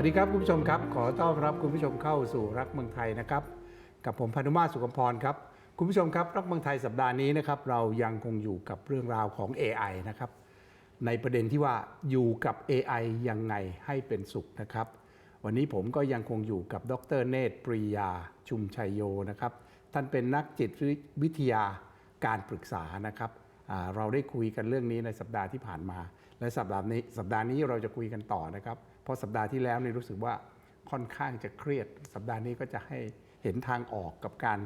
สวัสดีครับคุณผู้ชมครับ ขอต้อนรับคุณผู้ชมเข้าสู่รักเมืองไทยนะครับ กับผมพานุมาสุขมพรครับ คุณผู้ชมครับ รักเมืองไทยสัปดาห์นี้นะครับ เรายังคงอยู่กับเรื่องราวของ AI นะครับ ในประเด็นที่ว่าอยู่กับ AI ยังไงให้เป็นสุขนะครับ วันนี้ผมก็ยังคงอยู่กับดรเนตรปรียา ชุมชัยโยนะครับ ท่านเป็นนักจิตวิทยาการปรึกษานะครับเราได้คุยกันเรื่องนี้ในสัปดาห์ที่ผ่านมา และสัปดาห์นี้สัปดาห์นี้เราจะคุยกันต่อนะครับ ราะสัปดาห์ที่แล้วนี่รู้สึกว่าค่อนข้างจะเครียด สัปดาห์นี้ก็จะให้เห็นทางออกกับการ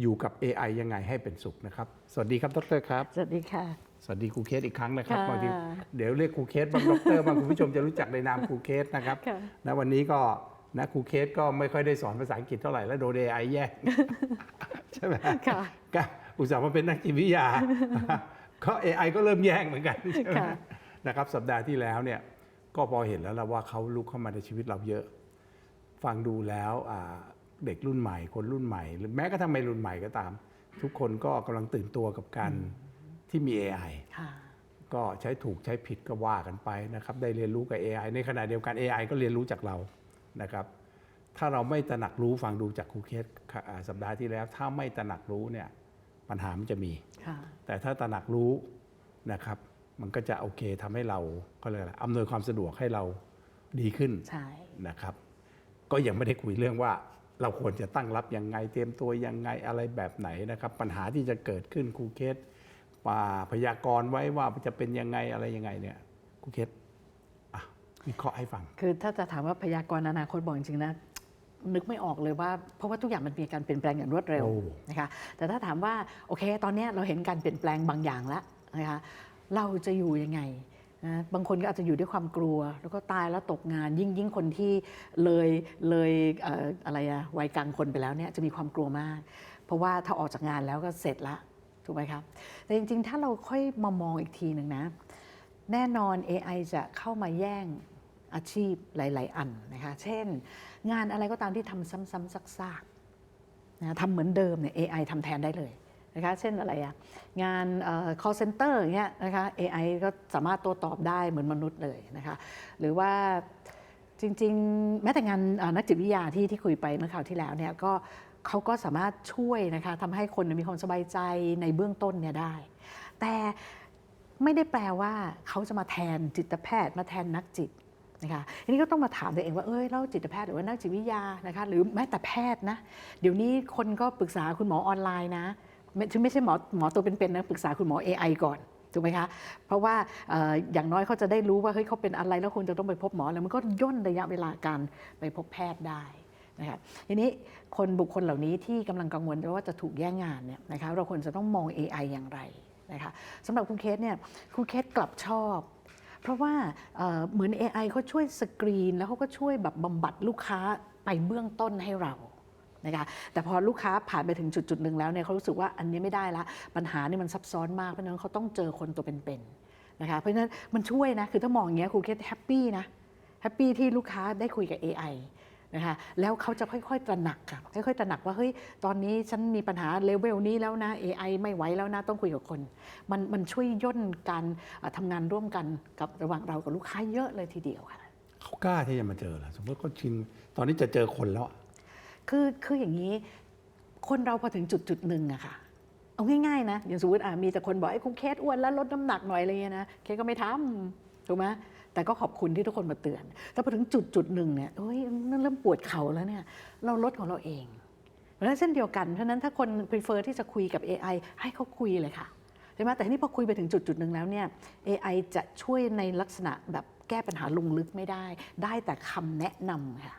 อยู่กับ AI ยังไงให้เป็นสุขนะครับ สวัสดีครับดรครับ สวัสดีค่ะ สวัสดีครูเคสอีกครั้งนะครับค่ะบางทีเดี๋ยวเรียกครูเคสบางดรบางคุณผู้ชมจะรู้จักในนามครูเคสนะครับค่ะนะวันนี้ก็นะครูเคสก็ไม่ค่อยได้สอนภาษาอังกฤษเท่าไหร่แล้วโดน AI แย่งใช่ไหมค่ะก็อุตส่าห์มาเป็นนักจิตวิทยาก็ AI ก็เริ่มแย่งเหมือนกันใช่ไหมค่ะนะครับสัปดาห์ที่แล้วเนี่ย ก็พอเห็นแล้วละว่าเขาลุกเข้ามาในชีวิตเราเยอะ ฟังดูแล้วอ่าเด็กรุ่นใหม่ คนรุ่นใหม่ หรือแม้กระทั่งไม่รุ่นใหม่ก็ตาม ทุกคนก็กำลังตื่นตัวกับการที่มี AI ค่ะก็ใช้ถูกใช้ผิดก็ว่ากันไปนะครับ ได้เรียนรู้กับ AI ในขณะเดียวกัน AI ก็เรียนรู้จากเรานะครับ ถ้าเราไม่ตระหนักรู้ฟังดูจากครูเคสค่ะอ่าสัปดาห์ที่แล้ว ถ้าไม่ตระหนักรู้เนี่ยปัญหามันจะมีค่ะแต่ถ้าตระหนักรู้นะครับ มันก็จะโอเคทำให้เราก็เลยกอะไรอำนวยความสะดวกให้เราดีขึ้นใช่นะครับ ก็ยังไม่ได้คุยเรื่องว่าเราควรจะตั้งรับยังไงเตรียมตัวยังไงอะไรแบบไหนนะครับ ปัญหาที่จะเกิดขึ้นครูเคสป่าพยากรณ์ไว้ว่าจะเป็นยังไงอะไรยังไงเนี่ยครูเคสอะวิเคราะห์ให้ฟัง คือถ้าจะถามว่าพยากรณ์อนาคตบอกจริงๆนะนึกไม่ออกเลยว่าเพราะว่าทุกอย่างมันมีการเปลี่ยนแปลงอย่างรวดเร็วโอ้นะคะแต่ถ้าถามว่าโอเค ตอนเนี้ยเราเห็นการเปลี่ยนแปลงบางอย่างแล้วนะคะ เราจะอยู่ยังไงนะบางคนก็อาจจะอยู่ด้วยความกลัว แล้วก็ตายแล้วตกงานยิ่งยิ่งคนที่เลยเลยเอออะไรอะวัยกลางคนไปแล้วเนี่ยจะมีความกลัวมาก เพราะว่าถ้าออกจากงานแล้วก็เสร็จละถูกไหมครับ แต่จริงๆ ถ้าเราค่อยมามองอีกทีหนึ่งนะ แน่นอน AI จะเข้ามาแย่งอาชีพหลาย ๆ อันนะคะ เช่น งานอะไรก็ตามที่ทำซ้ำๆซากๆนะทำเหมือนเดิมเนี่ย AI ทำแทนได้เลย นะคะเช่นอะไรอะงาน call center เงี้ยนะคะ AI ก็สามารถโต้ตอบได้เหมือนมนุษย์เลยนะคะหรือว่าจริงๆ แม้แต่งานนักจิตวิทยาที่ที่คุยไปเมื่อคราวที่แล้วเนี่ยก็เขาก็สามารถช่วยนะคะทำให้คนมีความสบายใจในเบื้องต้นเนี่ยได้ แต่ไม่ได้แปลว่าเขาจะมาแทนจิตแพทย์มาแทนนักจิตนะคะอันนี้ก็ต้องมาถามตัวเองว่าเอ้ยแล้วจิตแพทย์หรือว่านักจิตวิทยานะคะหรือแม้แต่แพทย์นะเดี๋ยวนี้คนก็ปรึกษาคุณหมอออนไลน์นะ ไม่ไม่ใช่หมอหมอตัวเป็นๆนะปรึกษาคุณหมอ AI ก่อนถูกไหมคะเพราะว่าอย่างน้อยเขาจะได้รู้ว่าเฮ้ยเขาเป็นอะไรแล้วคุณจะต้องไปพบหมอแล้วมันก็ย่นระยะเวลาการไปพบแพทย์ได้นะคะทีนี้คนบุคคลเหล่านี้ที่กำลังกังวลว่าจะถูกแย่งงานเนี่ยนะคะเราควรจะต้องมอง AI อย่างไรนะคะสำหรับคุณเคสเนี่ยคุณเคสกลับชอบ เพราะว่าเเหมือน AI เขาช่วยสกรีน แล้วเขาก็ช่วยแบบบำบัดลูกค้าไปเบื้องต้นให้เรา นะคะแต่พอลูกค้าผ่านไปถึงจุดจุดหนึ่งแล้วเนี่ยเขารู้สึกว่าอันนี้ไม่ได้ละปัญหานี่มันซับซ้อนมากเพราะฉะนั้นเขาต้องเจอคนตัวเป็นๆนะคะเพราะฉะนั้นมันช่วยนะคือถ้ามองอย่างเงี้ยครูเคสแฮปปี้นะแฮปปี้ที่ลูกค้าได้คุยกับ AI นะคะแล้วเขาจะค่อยๆ ตระหนักค่ะค่อยๆ ตระหนักว่าเฮ้ยตอนนี้ฉันมีปัญหาเลเวลนี้แล้วนะ AI ไม่ไหวแล้วนะต้องคุยกับคน มันมันช่วยย่นการเอ่อทำงานร่วมกันกับระหว่างเรากับลูกค้าเยอะเลยทีเดียวค่ะเขากล้าที่จะมาเจอเหรอสมมติเขาชินตอนนี้จะเจอคนแล้ว คือคืออย่างนี้ คนเราพอถึงจุดจุดหนึ่งอะค่ะเอาง่ายๆนะอย่างสมมติอะมีแต่คนบอกไอ้คุณเคสอ้วนแล้วลดน้ำหนักหน่อยอะไรเงี้ยนะเคสก็ไม่ทำถูกไหมแต่ก็ขอบคุณที่ทุกคนมาเตือน แต่พอถึงจุดจุดหนึ่งเนี่ยเอ้ยมันเริ่มปวดเข่าแล้วเนี่ย เราลดของเราเองเพราะฉะนั้นเช่นเดียวกันเพราะฉะนั้นถ้าคน prefer ที่จะคุยกับ AI ให้เขาคุยเลยค่ะใช่ไหมแต่ทีนี้พอคุยไปถึงจุดจุดหนึ่งแล้วเนี่ย AI จะช่วยในลักษณะแบบแก้ปัญหาลงลึกไม่ได้ ได้แต่คำแนะนำค่ะ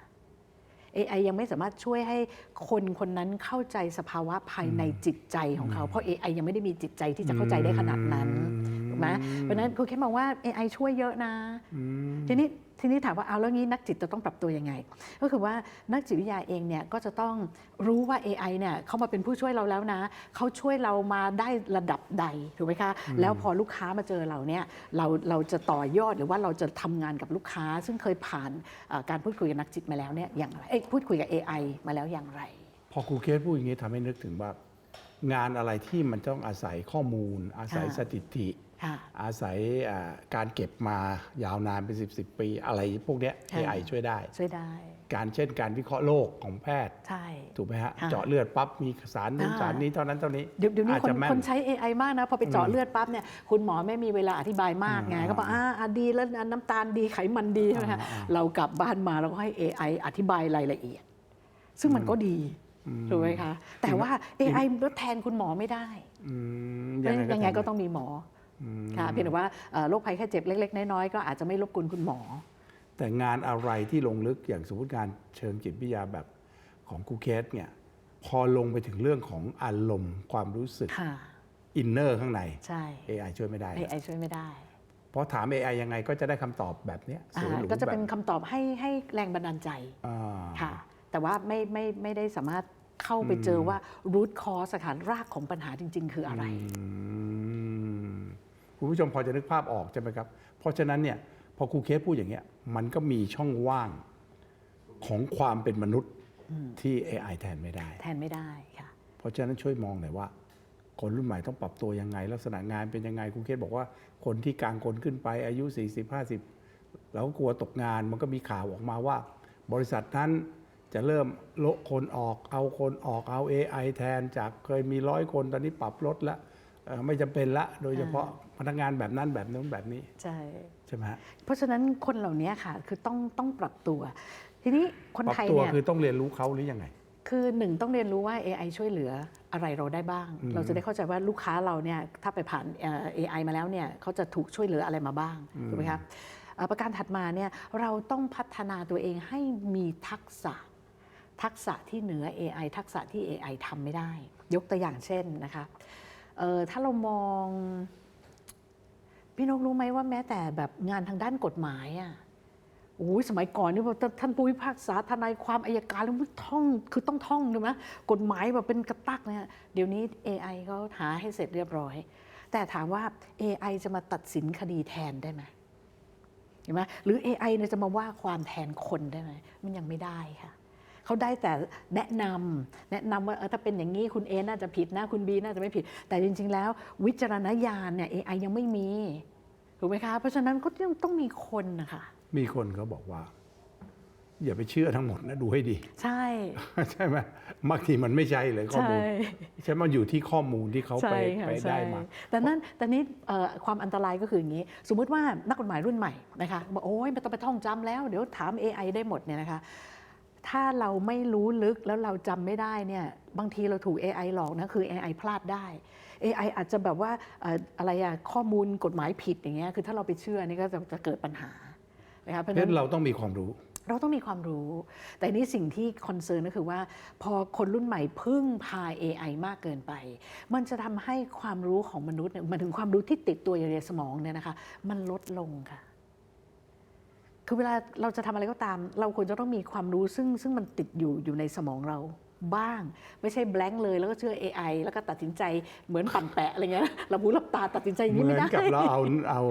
AI ยังไม่สามารถช่วยให้คนคนนั้นเข้าใจสภาวะภายในจิตใจของเขา เพราะ AI ยังไม่ได้มีจิตใจที่จะเข้าใจได้ขนาดนั้นถูก ไหมเพราะฉะนั้นครูแค่มองว่า AI ช่วยเยอะนะ ทีนี้ทีนี้ถามว่าเอาแล้วงี้นักจิตจะต้องปรับตัวยังไง ก็คือว่านักจิตวิทยาเองเนี่ยก็จะต้องรู้ว่า AI เนี่ยเขามาเป็นผู้ช่วยเราแล้วนะเขาช่วยเรามาได้ระดับใดถูกไหมคะแล้วพอลูกค้ามาเจอเราเนี่ยเราเราจะต่อยอดหรือว่าเราจะทำงานกับลูกค้า ซึ่งเคยผ่านเอ่อการพูดคุยกับนักจิตมาแล้วเนี่ยอย่างไรเอ้ยพูดคุยกับ AI มาแล้วอย่างไร พอครูเคสพูดอย่างนี้ทำให้นึกถึงว่างานอะไรที่มันต้องอาศัยข้อมูล อาศัยค่ะสถิติค่ะ อาศัยอ่าการเก็บมายาวนานเป็น 10บสปี อะไรพวกเนี้ยใช่ AI ช่วยได้ ช่วยได้ การเช่นการวิเคราะห์โรคของแพทย์ ใช่ ถูกไหมฮะค่ะเจาะเลือดปั๊บ มีสารนู้นอ่าสารนี้เท่านั้นเท่านี้ เดี๋ยวเดี๋ยวนี้อาจคนจะแม่นคนใช้ AI มากนะ พอไปเจาะอืมเลือดปั๊บเนี่ย คุณหมอไม่มีเวลาอธิบายมากไงอ่าก็บอกอ่าอ่าดีแล้วน้ำตาลดีไขมันดีใช่ไหมคะอ่าอ่าเรากลับบ้านมาเราก็ให้ AI อธิบายรายละเอียด ซึ่งมันก็ดีถูกไหมคะ แต่ว่า AI ลดแทนคุณหมอไม่ได้อืมเพราะฉะนั้นยังไงก็ทำต้องมีหมออืม ค่ะเพียงแต่ว่าเอ่อโรคภัยแค่เจ็บเล็ก ๆ น้อยๆก็อาจจะไม่รบกวนคุณหมอ แต่งานอะไรที่ลงลึกอย่างสมมติการเชิงจิตวิทยาแบบของครูเคสเนี่ยพอลงไปถึงเรื่องของอารมณ์ความรู้สึกค่ะอินเนอร์ข้างในใช่ AI ช่วยไม่ได้ AI ช่วยไม่ได้เพราะถาม AI ยังไงก็จะได้คำตอบแบบเนี้ยสอ่าวยหรูก็จะเป็นแบบคำตอบให้ให้แรงบันดาลใจอ่าค่ะ แต่ว่าไม่ไม่ไม่ได้สามารถเข้าไปเจอว่า root cause อะค่ะรากของปัญหาจริง ๆ คืออะไรอืม คุณผู้ชมพอจะนึกภาพออกใช่ไหมครับ เพราะฉะนั้นเนี่ยพอครูเคสพูดอย่างเงี้ยมันก็มีช่องว่างของความเป็นมนุษย์ที่ AI แทนไม่ได้ แทนไม่ได้ค่ะ เพราะฉะนั้นช่วยมองหน่อยว่า คนรุ่นใหม่ต้องปรับตัวยังไง ลักษณะงานเป็นยังไงครูเคสบอกว่าคนที่กลางคนขึ้นไปอายุ 40 50 แล้วก็กลัวตกงานมันก็มีข่าวออกมาว่า บริษัทนั้นจะเริ่มโละคนออกเอาคนออกเอา AI แทนจากเคยมีร้อยคนตอนนี้ปรับลดละเอ่อไม่จำเป็นละ โดยเฉพาะ พนักงานแบบนั้นแบบนู้นแบบนี้ใช่ใช่ไหมฮะเพราะฉะนั้นคนเหล่านี้ค่ะคือต้องต้องปรับตัว ทีนี้คนปรับไทยตัวเนี่ยคือต้องเรียนรู้เขาหรือยังไง คือหนึ่งต้องเรียนรู้ว่า AI ช่วยเหลืออะไรเราได้บ้างอืมเราจะได้เข้าใจว่าลูกค้าเราเนี่ยถ้าไปผ่านเอ่อ AI มาแล้วเนี่ยเขาจะถูกช่วยเหลืออะไรมาบ้างถูกไหมครับเอ่อประการถัดมาเนี่ยเราต้องพัฒนาตัวเองให้มีทักษะทักษะที่เหนือ AI ทักษะที่ AI ทำไม่ได้ ยกตัวอย่างเช่นนะคะเอ่อถ้าเรามอง พี่นกรู้ไหมว่าแม้แต่แบบงานทางด้านกฎหมายอะโอ้ยสมัยก่อนนี่พอท่านผู้พิพากษาทนายความอายการแล้วมันท่องคือต้องท่องถูกไหมกฎหมายแบบเป็นกระตักเนี่ยเดี๋ยวนี้ AI เขาหาให้เสร็จเรียบร้อย แต่ถามว่า AI จะมาตัดสินคดีแทนได้ไหมเห็นไหมหรือ AI เนี่ยจะมาว่าความแทนคนได้ไหมมันยังไม่ได้ค่ะ เขาได้แต่แนะนำแนะนำว่าเออถ้าเป็นอย่างนี้คุณ A น่าจะผิดนะคุณ B น่าจะไม่ผิด แต่จริง ๆ แล้ว วิจารณญาณเนี่ย AI ยังไม่มีถูกไหมคะ เพราะฉะนั้นก็ยังต้องมีคนนะคะมีคนเขาบอกว่า อย่าไปเชื่อทั้งหมดนะดูให้ดี ใช่ ใช่ไหมบางทีมันไม่ใช่เลยข้อใช่มูลใช่มันอยู่ที่ข้อมูลที่เขาไปใช่ค่ะไปใช่ได้มาแต่นั่นแต่นี้เอ่อความอันตรายก็คืออย่างนี้ สมมุติว่านักกฎหมายรุ่นใหม่นะคะบอกโอ้ยไม่ต้องไปท่องจำแล้ว เดี๋ยวถาม AI ได้หมดเนี่ยนะคะ ถ้าเราไม่รู้ลึกแล้วเราจำไม่ได้เนี่ยบางทีเราถูก AI หลอกนะคือ AI พลาดได้ AI อาจจะแบบว่าเอ่ออะไรอะข้อมูลกฎหมายผิดอย่างเงี้ยคือถ้าเราไปเชื่อนี่ก็จะจะเกิดปัญหานะคะเพเพราะราะฉะฉะนั้นนั้นเราต้องมีความรู้ เราต้องมีความรู้ แต่นี่สิ่งที่คอนเซิร์นก็คือว่า พอคนรุ่นใหม่พึ่งพา AI มากเกินไป มันจะทำให้ความรู้ของมนุษย์เนี่ยหมันถึงความรู้ที่ติดตัวอยู่ในสมองเนี่ยนะคะ มันลดลงค่ะ คือเวลาเราจะทำอะไรก็ตาม เราควรจะต้องมีความรู้ซึ่งซึ่งมันติดอยู่อยู่ในสมองเราบ้าง ไม่ใช่แบงค์เลยแล้วก็เชื่อ AI แล้วก็ตัดสินใจเหมือนปั่นแปะอะไรเงี้ยเราหูหลับตาตัดสินใจอย่างเหนี้มืไม่อนได้กับเราเอาเอา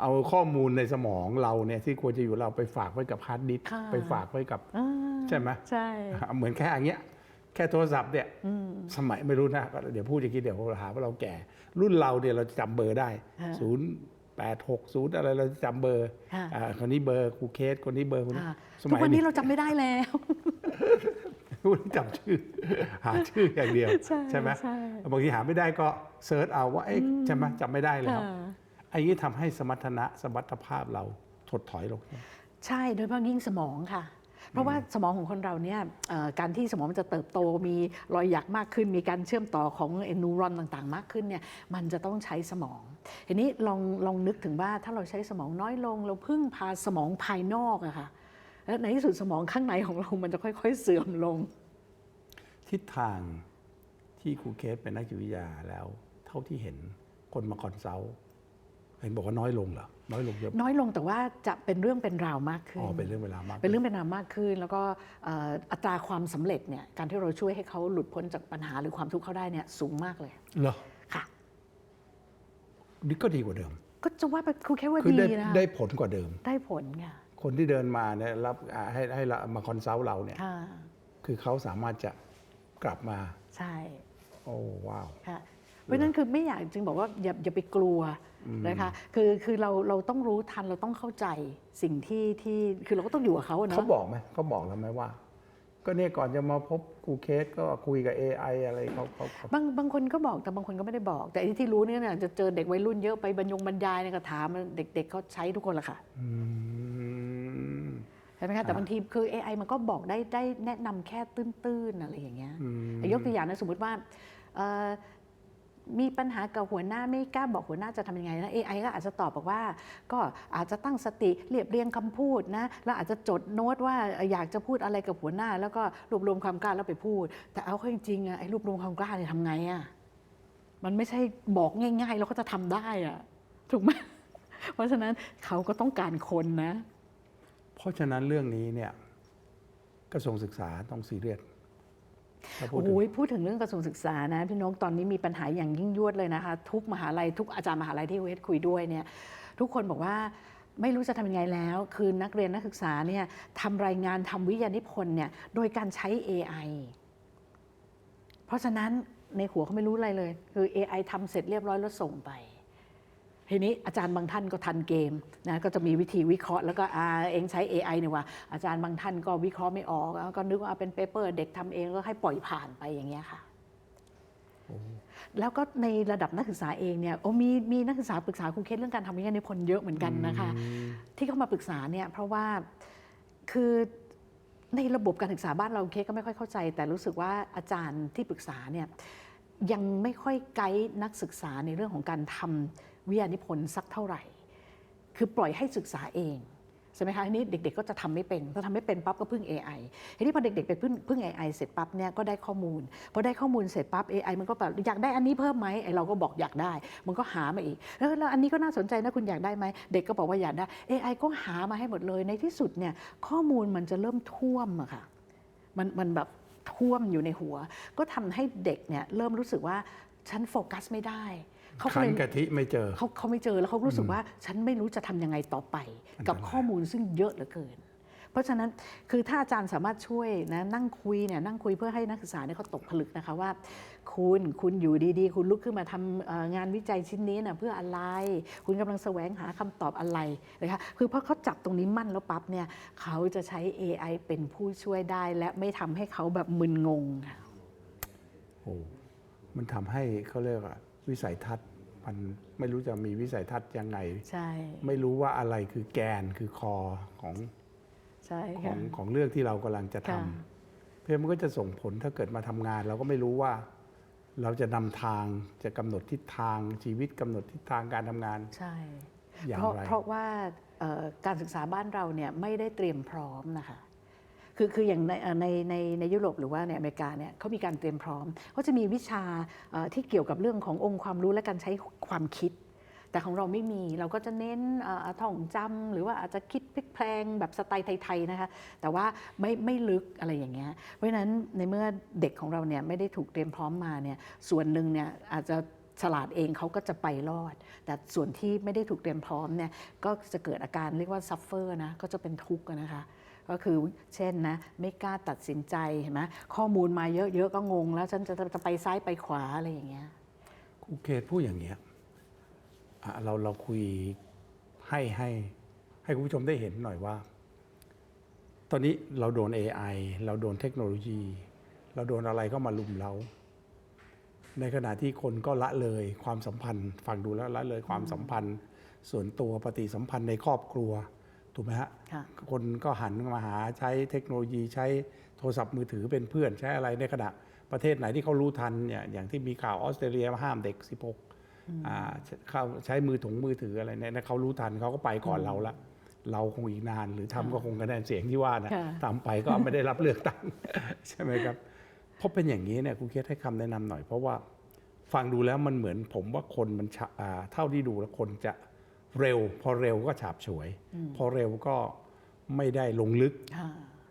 เอาข้อมูลในสมองเราเนี่ยที่ควรจะอยู่เราไปฝากไว้กับฮาร์ดดิสก์ค่ะไปฝากไว้กับอ่าใช่ไหมใช่เหมือนแค่อย่างเงี้ยแค่โทรศัพท์เนี่ยสมัยไม่รู้นะ เดี๋ยวพูดอย่างนี้เดี๋ยวหาว่าเราแก่ รุ่นเราเนี่ยเราจะจำเบอร์ได้ค่ะศูนย์ แปดหกศูนย์อะไรเราจะจำเบอร์ค่ะอ่าคนนี้เบอร์ครูเคสคนนี้เบอร์คนนี้อ่าสทุมักยวันนี้นี้เราจำไม่ได้แล้วคุณจำชื่อ หาชื่ออย่างเดียว ใช่ไหมใช่บางทีหาไม่ได้ก็เซิร์ชเอาว่าเอ๊ะใช่ไหมจำไม่ได้แล้วค่ะไอ้นี้ทำให้สมรรถนะสมรรถภาพเราถดถอยลง ใช่โดยเฉพาะยิ่งสมองค่ะ เพราะว่าสมองของคนเราเนี่ยเอ่อการที่สมองมันจะเติบโตมีรอยหยักมากขึ้น มีการเชื่อมต่อของไอ้นูรอนต่างๆ มากขึ้นเนี่ยมันจะต้องใช้สมองทีนี้ลองลองนึกถึงว่าถ้าเราใช้สมองน้อยลง เราพึ่งพาสมองภายนอกอะค่ะแล้วในที่สุดสมองข้างในของเรามันจะค่อยๆ เสื่อมลง ทิศทางที่ครูเคสเป็นนักจิตวิทยาแล้ว เท่าที่เห็นคนมาคอนซัลท์ เห็นบอกว่าน้อยลงเหรอ น้อยลงเยอะ น้อยลงแต่ว่าจะเป็นเรื่องเป็นราวมากขึ้อ๋อนเป็นเรื่องเวลามาก เป็นเรื่องเป็นราวมากขึ้น แล้วก็เอ่ออัตราความสำเร็จเนี่ย การที่เราช่วยให้เขาหลุดพ้นจากปัญหาหรือความทุกข์เขาได้เนี่ยสูงมากเลย เหรอ ค่ะ นี่ก็ดีกว่าเดิม ก็จะว่าไปครูแค่ว่าคือดีได้นะได้ผลกว่าเดิม ได้ผลค่ะ คนที่เดินมาเนี่ยรับอ่าให้ให้เรามาคอนซัลท์เราเนี่ยค่ะคือเขาสามารถจะกลับมา ใช่ โอ้ว้าว ค่ะ เพราะฉะนั้นคือไม่อยากจึงบอกว่าอย่าอย่าไปกลัวนะคะคือคือเราเราต้องรู้ทันเราต้องเข้าใจสิ่งที่ที่คือเราก็ต้องอยู่กับเขาอะเนาะ เขาบอกไหมเขาบอกแล้วไหมว่า ก็เนี่ยก่อนจะมาพบครูเคสก็คุยกับ AI อะไรเขาเขาเขา บางบางคนก็บอกแต่บางคนก็ไม่ได้บอก แต่ไอ้ที่รู้เนี่ยนะจะเจอเด็กวัยรุ่นเยอะไปบรรยงบรรยายเนี่ยก็ถามเด็ก ๆเขาใช้ทุกคนละค่ะอืม ใช่ไหมคะแต่บางทีคือ AI มันก็บอกได้ได้แนะนำแค่ตื้นๆอะไรอย่างเงี้ย อืม ยกตัวอย่างนะสมมติว่าเอ่อ มีปัญหากับหัวหน้าไม่กล้าบอกหัวหน้าจะทำยังไงนะ AI ก็อาจจะตอบบอกว่า ก็อาจจะตั้งสติเรียบเรียงคำพูดนะแล้วอาจจะจดโน้ตว่าอยากจะพูดอะไรกับหัวหน้า แล้วก็รวบรวมความกล้าแล้วไปพูด แต่เอาเข้าจริงๆอะไอ้รวบรวมความกล้าเนี่ยทำไงอะมันไม่ใช่บอกง่ายๆ แล้วก็จะทำได้อะถูกไหมเพราะฉะนั้นเขาก็ต้องการคนนะ เพราะฉะนั้นเรื่องนี้เนี่ยกระทรวงศึกษาต้องซีเรียสถ้าพูดถึง โอ้ยพูดถึงเรื่องกระทรวงศึกษานะพี่นกตอนนี้มีปัญหาอย่างยิ่งยวดเลยนะคะ ทุกมหาลัยทุกอาจารย์มหาลัยที่เวทคุยด้วยเนี่ยทุกคนบอกว่าไม่รู้จะทำยังไงแล้ว คือนักเรียนนักศึกษาเนี่ยทำรายงานทำวิทยานิพนธ์เนี่ยโดยการใช้ AI เพราะฉะนั้นในหัวเขาไม่รู้อะไรเลย คือ AI ทำเสร็จเรียบร้อยแล้วส่งไป ทีนี้อาจารย์บางท่านก็ทันเกมนะก็จะมีวิธีวิเคราะห์แล้วก็อาเองใช้ AI เนี่ยว่าอาจารย์บางท่านก็วิเคราะห์ไม่ออกแล้วก็นึกว่าเป็นเปเปอร์เด็กทำเองก็ให้ปล่อยผ่านไปอย่างเงี้ยค่ะแล้วก็ในระดับนักศึกษาเองเนี่ยโอ้มีมีนักศึกษาปรึกษาครูเคสเรื่องการทำวิทยานิพนธ์เยอะเหมือนกันนะคะ ที่เข้ามาปรึกษาเนี่ยเพราะว่าคือในระบบการศึกษาบ้านเราเคสก็ไม่ค่อยเข้าใจ แต่รู้สึกว่าอาจารย์ที่ปรึกษาเนี่ยยังไม่ค่อยไกด์นักศึกษาในเรื่องของการทำ วิทยานิพนธ์สักเท่าไหร่ คือปล่อยให้ศึกษาเองใช่ไหมคะทีนี้เด็กๆก็จะทำไม่เป็นพอทำไม่เป็นปั๊บก็พึ่ง AI ทีนี้พอเด็กๆไปพึ่งพึ่ง AI เสร็จปั๊บเนี่ยก็ได้ข้อมูลพอได้ข้อมูลเสร็จปั๊บ AI มันก็แบบอยากได้อันนี้เพิ่มไหมไอเราก็บอกอยากได้ มันก็หามาอีกแล้วแล้วอันนี้ก็น่าสนใจนะคุณอยากได้ไหมเด็กก็บอกว่าอยากได้ AI ก็หามาให้หมดเลยในที่สุดเนี่ยข้อมูลมันจะเริ่มท่วมอะค่ะมันมันแบบท่วมอยู่ในหัว ก็ทำให้เด็กเนี่ยเริ่มรู้สึกว่า ฉันโฟกัสไม่ได้เขาก็ขันเลยกะทิไม่เจอเขาเขาไม่เจอแล้วเขารู้สึกว่าฉันไม่รู้จะทำยังไงต่อไป กับข้อมูลซึ่งเยอะเหลือเกิน เพราะฉะนั้นคือถ้าอาจารย์สามารถช่วยนะนั่งคุยเนี่ยนั่งคุยเพื่อให้นักศึกษาเนี่ยเขาตกผลึกนะคะว่า คุณคุณอยู่ดีๆ คุณลุกขึ้นมาทำเอ่องานวิจัยชิ้นนี้นะเพื่ออะไร คุณกำลังแสวงหาคำตอบอะไรนะคะคือเพราะเขาจับตรงนี้มั่นแล้วปั๊บเนี่ยเขาจะใช้ AI เป็นผู้ช่วยได้และไม่ทำให้เขาแบบมึนงงค่ะโอ้ มันทำให้เขาเรียกว่าวิสัยทัศน์ มันไม่รู้จะมีวิสัยทัศน์ยังไง ใช่ ไม่รู้ว่าอะไรคือแกนคือคอของใช่ขอค่ะงของเรื่องที่เรากำลังจะทค่ะำเพราะมันก็จะส่งผลถ้าเกิดมาทำงาน เราก็ไม่รู้ว่า เราจะนำทางจะกำหนดทิศทางชีวิตกำหนดทิศทางการทำงานใช่อย่างเพราะไรเพราะว่าเอ่อการศึกษาบ้านเราเนี่ยไม่ได้เตรียมพร้อมนะคะ คือคืออย่างในในในในยุโรปหรือว่าในอเมริกาเนี่ยเขามีการเตรียมพร้อมเขาจะมีวิชาที่เกี่ยวกับเรื่องขององค์ความรู้และการใช้ความคิด แต่ของเราไม่มีเราก็จะเน้นท่องจำหรือว่าอาจจะคิดพลิกแพลงแบบสไตล์ไทยๆนะคะแต่ว่าไม่ไม่ลึกอะไรอย่างเงี้ยเพราะฉะนั้นในเมื่อเด็กของเราเนี่ยไม่ได้ถูกเตรียมพร้อมมาเนี่ยส่วนหนึ่งเนี่ยอาจจะฉลาดเองเขาก็จะไปรอด แต่ส่วนที่ไม่ได้ถูกเตรียมพร้อมเนี่ยก็จะเกิดอาการเรียกว่าซัฟเฟอร์นะก็จะเป็นทุกข์อะนะคะ ก็คือเช่นนะไม่กล้าตัดสินใจเห็นไหมข้อมูลมาเยอะๆก็งง แล้วฉันจะจะไปซ้ายไปขวาอะไรอย่างเงี้ยครูเคสพูดอย่างเงี้ยเราเราคุยให้ให้ให้คุณผู้ชมได้เห็นหน่อยว่า ตอนนี้เราโดน AI เราโดนเทคโนโลยี เราโดนอะไรก็มาลุมเรา ในขณะที่คนก็ละเลยความสัมพันธ์ ฟังดูแล้วละเลยความสัมพันธ์ ส่วนตัวปฏิสัมพันธ์ในครอบครัว ถูกไหมฮะค่ะคนก็หันมาหาใช้เทคโนโลยีใช้โทรศัพท์มือถือเป็นเพื่อนใช้อะไรในขณะประเทศไหนที่เขารู้ทันเนี่ยอย่างที่มีข่าวออสเตรเลียห้ามเด็ก 16อ่าเข้าใช้มือถงมือถืออะไรเนี่ยนะเขารู้ทันเขาก็ไปก่อนเราละเราคงอีกนาน หรือทำก็คงคะแนนเสียงที่ว่านะค่ะทำไปก็ไม่ได้รับเลือกตั้งใช่ไหมครับเพราะเป็นอย่างนี้เนี่ยคุณเคสให้คำแนะนำหน่อย เพราะว่าฟังดูแล้วมันเหมือนผมว่าคนมันฉะอ่าเท่าที่ดูแล้วคนจะ เร็ว พอเร็วก็ฉาบฉวย พอเร็วก็ไม่ได้ลงลึกค่ะ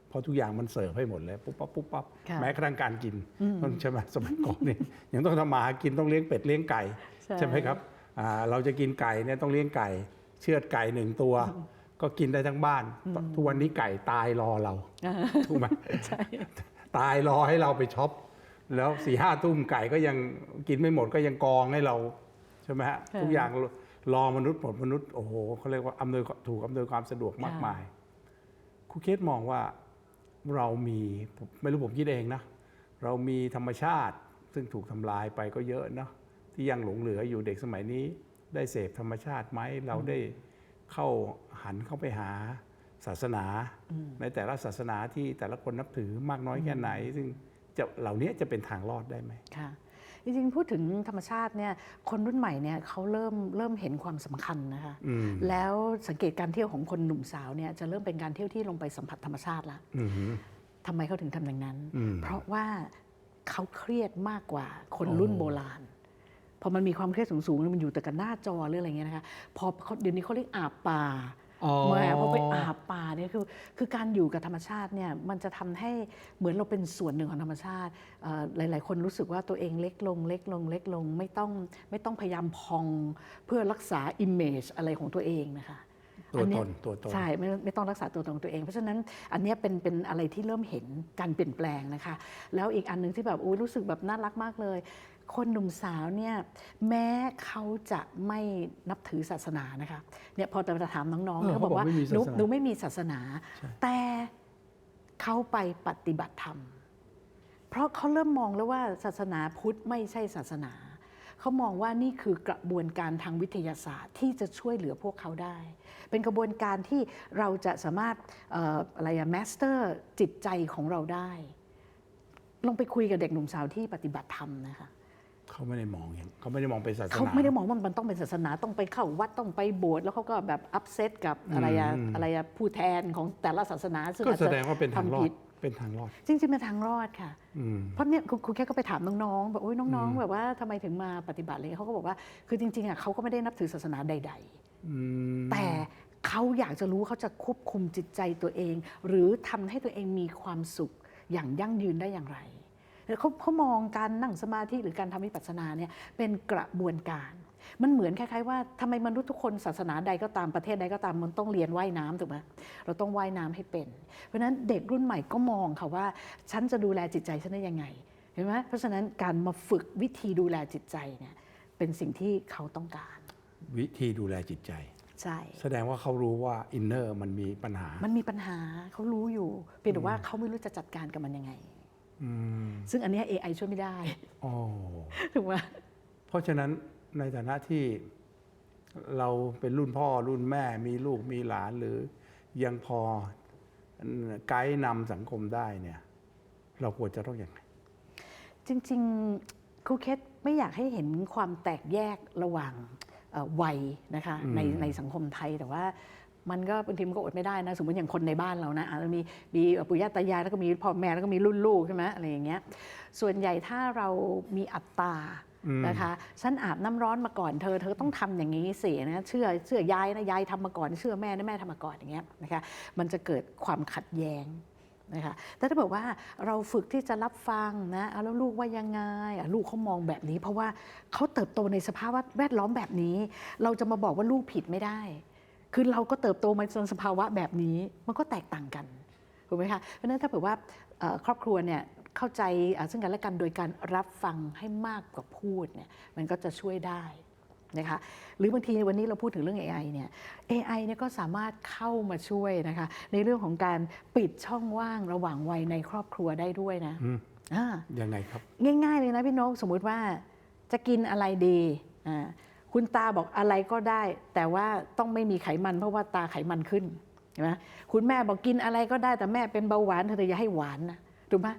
เพราะทุกอย่างมันเสิร์ฟให้หมดเลย ปุ๊บปั๊บปุ๊บปั๊บค่ะแม้กระทั่งการกินมันใช่ไหมสมัยก่อนนี่ยังต้องทำมาหากินต้องเลี้ยงเป็ดเลี้ยงไก่ ใช่ใช่ไหมครับอ่าเราจะกินไก่เนี่ยต้องเลี้ยงไก่ เชือดไก่หนึ่งตัว ก็กินได้ทั้งบ้าน ทุกวันนี้ไก่ตายรอเราถูกไหมใช่ตายรอให้เราไปช็อปแล้วสี่ห้าทุ่มไก่ก็ยังกินไม่หมดก็ยังกองให้เราใช่ไหมฮะค่ะทุกอย่าง รอมนุษย์หมดมนุษย์โอ้โหเขาเรียกว่าอำนวยถูกอำนวยความสะดวกมากค่ะมายครูเคสมองว่าเรามีผมไม่รู้ผมคิดเองนะเรามีธรรมชาติซึ่งถูกทำลายไปก็เยอะเนาะที่ยังหลงเหลืออยู่เด็กสมัยนี้ ได้เสพธรรมชาติไหมเราได้เข้าหันเข้าไปหาศาสนา ในแต่ละศาสนาที่แต่ละคนนับถือมากน้อยแค่ไหน ซึ่งจะเหล่านี้จะเป็นทางรอดได้ไหมค่ะ จริงๆ พูดถึงธรรมชาติเนี่ยคนรุ่นใหม่เนี่ยเขาเริ่มเริ่มเห็นความสำคัญนะคะอืมแล้วสังเกตการเที่ยวของคนหนุ่มสาวเนี่ยจะเริ่มเป็นการเที่ยวที่ลงไปสัมผัสธรรมชาติละอืมทำไมเขาถึงทำอย่างนั้นอืมเพราะว่าเขาเครียดมากกว่าคนอ๋อรุ่นโบราณพอมันมีความเครียดสูงๆแล้วมันอยู่แต่กับหน้าจอหรืออะไรเงี้ยนะคะพอเขาเดี๋ยวนี้เขาเรียกอาบป่าอ๋อ เมื่อพอไปอาบป่าเนี่ยคือคือการอยู่กับธรรมชาติเนี่ยมันจะทำให้เหมือนเราเป็นส่วนหนึ่งของธรรมชาติเอ่อหลาย ๆ คนรู้สึกว่าตัวเองเล็กลงเล็กลงเล็กลงไม่ต้องไม่ต้องพยายามพองเพื่อรักษาอิมเมจอะไรของตัวเองนะคะตัวอันเนี้ตยนตัวตนใช่ไม่ไม่ต้องรักษาตัวตนของตัวเอง เพราะฉะนั้นอันเนี้ยเป็นเป็นอะไรที่เริ่มเห็นการเปลี่ยนแปลงนะคะ แล้วอีกอันหนึ่งที่แบบอุ้ยรู้สึกแบบน่ารักมากเลย คนหนุ่มสาวเนี่ยแม้เขาจะไม่นับถือศาสนานะคะเนี่ยพอจะถามน้องๆเออเขาบอกว่าเขาบอกไม่มีหนูศาสนาหนูไม่มีศาสนาใช่แต่เขาไปปฏิบัติธรรม เพราะเขาเริ่มมองแล้วว่าศาสนาพุทธไม่ใช่ศาสนาเขามองว่านี่คือกระบวนการทางวิทยาศาสตร์ที่จะช่วยเหลือพวกเขาได้ เป็นกระบวนการที่เราจะสามารถเอ่ออะไรอะแมสเตอร์จิตใจของเราได้ ลองไปคุยกับเด็กหนุ่มสาวที่ปฏิบัติธรรมนะคะ เขาไม่ได้มองอย่างเขาไม่ได้มองเป็นศาสนาเขาไม่ได้มองว่ามันต้องเป็นศาสนาต้องไปเข้าวัดต้องไปโบสถ์แล้วเขาก็แบบอัพเซตกับอะไรอะอืมอะไรอะผู้แทนของแต่ละศาสนาซึ่งก็อาจแสจะดงว่าเป็นทางรอทำผิดดเป็นทางรอด จริงๆเป็นทางรอดค่ะอืมเพราะเนี่ยครูครูแค่ก็ไปถามน้องๆแบบโอ้ยน้องๆ แบบว่าทำไมถึงมาปฏิบัติอะไรเงี้ยเขาก็บอกว่าคือจริงๆอะเขาก็ไม่ได้นับถือศาสนาใดอืมๆแต่เขาอยากจะรู้เขาจะควบคุมจิตใจตัวเอง หรือทำให้ตัวเองมีความสุขอย่างยั่งยืนได้อย่างไรแล้ว เขาเขามองการนั่งสมาธิหรือการทำวิปัสสนาเนี่ยเป็นกระบวนการ มันเหมือนคล้ายๆว่าทำไมมนุษย์ทุกคนศาสนาใดก็ตามประเทศใดก็ตามมันต้องเรียนว่ายน้ำถูกไหมเราต้องว่ายน้ำให้เป็น เพราะฉะนั้นเด็กรุ่นใหม่ก็มองค่ะว่า ฉันจะดูแลจิตใจฉันได้ยังไงเห็นไหมเพราะฉะนั้นการมาฝึกวิธีดูแลจิตใจเนี่ยเป็นสิ่งที่เขาต้องการ วิธีดูแลจิตใจใช่แสดงว่าเขารู้ว่าอินเนอร์มันมีปัญหา มันมีปัญหาเขารู้อยู่เพียงแต่ว่าเขาไม่รู้จะจัดการกับมันยังไงอืม ซึ่งอันเนี้ย AI ช่วยไม่ได้อ๋อถูกไหมเพราะฉะนั้นในฐานะที่เราเป็นรุ่นพ่อรุ่นแม่มีลูกมีหลานหรือยังพอไกด์นำสังคมได้เนี่ย เราควรจะต้องอย่างไรจริง ๆครูเคสไม่อยากให้เห็นความแตกแยกระหว่างเอ่อวัยนะคะอืมในในสังคมไทยแต่ว่า มันก็บางทีมันก็อดไม่ได้นะ สมมติอย่างคนในบ้านเรานะอาจจะมีมีปู่ย่าตายายแล้วก็มีพ่อแม่แล้วก็มีรุ่นลูกใช่ไหมอะไรอย่างเงี้ยส่วนใหญ่ถ้าเรามีอัตตาอืมนะคะฉันอาบน้ำร้อนมาก่อนเธอ เธอต้องทำอย่างนี้สินะเชื่อเชื่อยายนะยายทำมาก่อน เชื่อแม่นะแม่ทำมาก่อนอย่างเงี้ยนะคะมันจะเกิดความขัดแย้งนะคะแต่ถ้าบอกว่าเราฝึกที่จะรับฟังนะเอาแล้วลูกว่ายังไงอะลูกเขามองแบบนี้ เพราะว่าเขาเติบโตในสภาพแวดล้อมแบบนี้ เราจะมาบอกว่าลูกผิดไม่ได้ คือเราก็เติบโตมาจนสภาวะแบบนี้มันก็แตกต่างกันถูกไหมคะเพราะฉะนั้นถ้าเผื่อว่าเอ่อครอบครัวเนี่ยเข้าใจเอ่อซึ่งกันและกันโดยการรับฟังให้มากกว่าพูดเนี่ยมันก็จะช่วยได้นะคะหรือบางทีวันนี้เราพูดถึงเรื่อง AI เนี่ย AI เนี่ยก็สามารถเข้ามาช่วยนะคะในเรื่องของการปิดช่องว่างระหว่างวัยในครอบครัวได้ด้วยนะอืมอ่ายังไงครับ ง่ายๆเลยนะพี่นกสมมุติว่าจะกินอะไรดีอ่า คุณตาบอกอะไรก็ได้ แต่ว่าต้องไม่มีไขมันเพราะว่าตาไขมันขึ้นนไหมคุณแม่บอกกินอะไรก็ได้แต่แม่เป็นเบาหวานเธออย่าให้หวานนะถูกไหม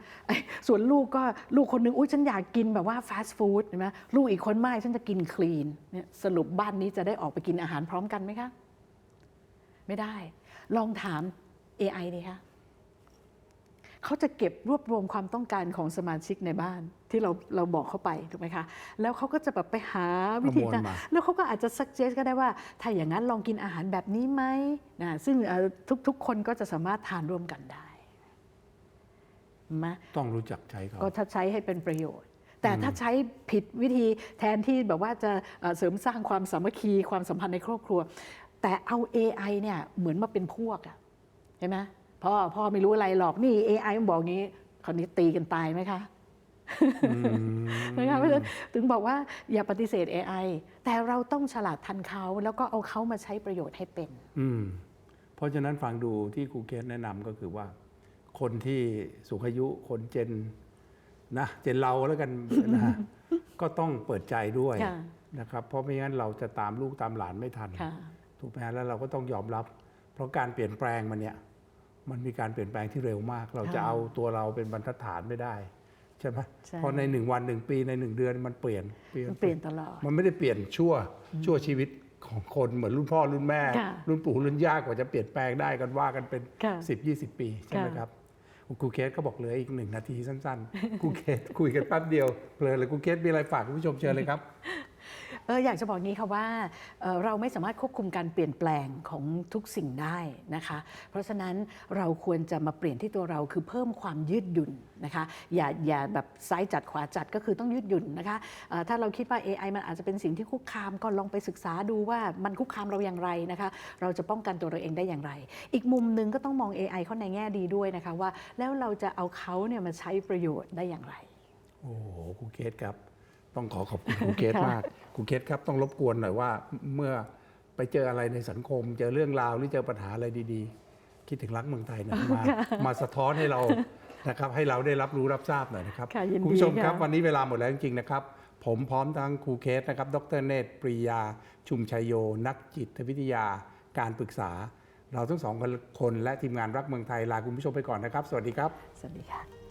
ส่วนลูกก็ลูกคนหนึงอุ้ยฉันอยากกินแบบว่าฟาสต์ฟู้ดเห็นไหมลูกอีกคนไม่ฉันจะกินคลีนเนี่ยสรุปบ้านนี้จะได้ออกไปกินอาหารพร้อมกันไหมคะ ไม่ได้ ลองถาม AI ดีคะเขาจะเก็บรวบรวมความต้องการของสมาชิกในบ้าน ที่เราเราบอกเขาไปถูกไหมคะแล้วเขาก็จะแบบไปหาวิธีการประมวลมาแล้วเขาก็อาจจะ suggest ก็ได้ว่า ถ้าอย่างนั้นลองกินอาหารแบบนี้ไหมนะซึ่งเอ่อทุกๆคนก็จะสามารถทานร่วมกันได้เห็นไหมต้องรู้จักใช้เขาก็ถ้าใช้ให้เป็นประโยชน์ แต่ถ้าใช้ผิดวิธีแทนที่แบบว่าจะเอ่อเสริมสร้างความสามัคคีความสัมพันธ์ในครอบครัว แต่เอา AI เนี่ยเหมือนมาเป็นพวกอะเห็นไหมพ่อพ่อไม่รู้อะไรหรอกนี่ AI มันบอกงี้คราวนี้ตีกันตายไหมคะอืม นะคะเพราะฉะนั้นถึงบอกว่าอย่าปฏิเสธ AI แต่เราต้องฉลาดทันเขาแล้วก็เอาเขามาใช้ประโยชน์ให้เป็น อืมเพราะฉะนั้นฟังดูที่ครูเคสแนะนำก็คือว่า คนที่สูงอายุคนเจนนะเจนเราแล้วกันนะก็ต้องเปิดใจด้วยค่ะ นะครับ เพราะไม่งั้นเราจะตามลูกตามหลานไม่ทัน ค่ะ ถูกไหมฮะแล้วเราก็ต้องยอมรับ เพราะการเปลี่ยนแปลงมันเนี่ย มันมีการเปลี่ยนแปลงที่เร็วมาก เราจะค่ะ เอาตัวเราเป็นบรรทัดฐานไม่ได้ ใช่ไหมใช่เพราะในหนึ่งวันหนึ่งปีในหนึ่งเดือนมันเปลี่ยนเปลี่ยนมันเปลี่ยนตลอดมันไม่ได้เปลี่ยนชั่วชั่วชีวิตของคนเหมือนรุ่นพ่อรุ่นแม่ค่ะรุ่นปู่รุ่นย่ากว่าจะเปลี่ยนแปลงได้กันว่ากันเป็นค่ะ10 20 ปีใช่ไหมค่ะครับครูเคสก็บอกเหลืออีกหนึ่งนาทีสั้นๆครูเคสคุยกันแป๊บเดียวเลยเลยครูเคสมีอะไรฝากคุณผู้ชมเชิญเลยครับ เอออยากจะบอกงี้ค่ะว่าเเราไม่สามารถควบคุมการเปลี่ยนแปลงของทุกสิ่งได้นะคะ เพราะฉะนั้นเราควรจะมาเปลี่ยนที่ตัวเราคือเพิ่มความยืดหยุ่นนะคะอย่าอย่าแบบซ้ายจัดขวาจัดก็คือต้องยืดหยุ่นนะคะถ้าเราคิดว่า AI มันอาจจะเป็นสิ่งที่คุกคามก็ลองไปศึกษาดูว่ามันคุกคามเราอย่างไรนะคะ เราจะป้องกันตัวเราเองได้อย่างไร อีกมุมหนึ่งก็ต้องมอง AI เข้าในแง่ดีด้วยนะคะว่า แล้วเราจะเอาเขาเนี่ยมาใช้ประโยชน์ได้อย่างไร โอ้โหครูเคสครับ ต้องขอขอบคุณครูเคสค่ะมากครูเคสครับต้องรบกวนหน่อยว่า เมื่อไปเจออะไรในสังคม เจอเรื่องราวหรือเจอปัญหาอะไรดีๆ คิดถึงรักเมืองไทยหน่อยมามาสะท้อนให้เรานะครับให้เราได้รับรู้รับทราบหน่อยนะครับค่ะยินดีคุณผู้ชมครับค่ะวันนี้เวลาหมดแล้วจริงๆนะครับ ผมพร้อมทั้งครูเคสนะครับ ดรเนตรปรียา ชุมชัยโย นักจิตวิทยา การปรึกษา เราทั้งสองคนและทีมงานรักเมืองไทยลาคุณผู้ชมไปก่อนนะครับ สวัสดีครับ สวัสดีค่ะ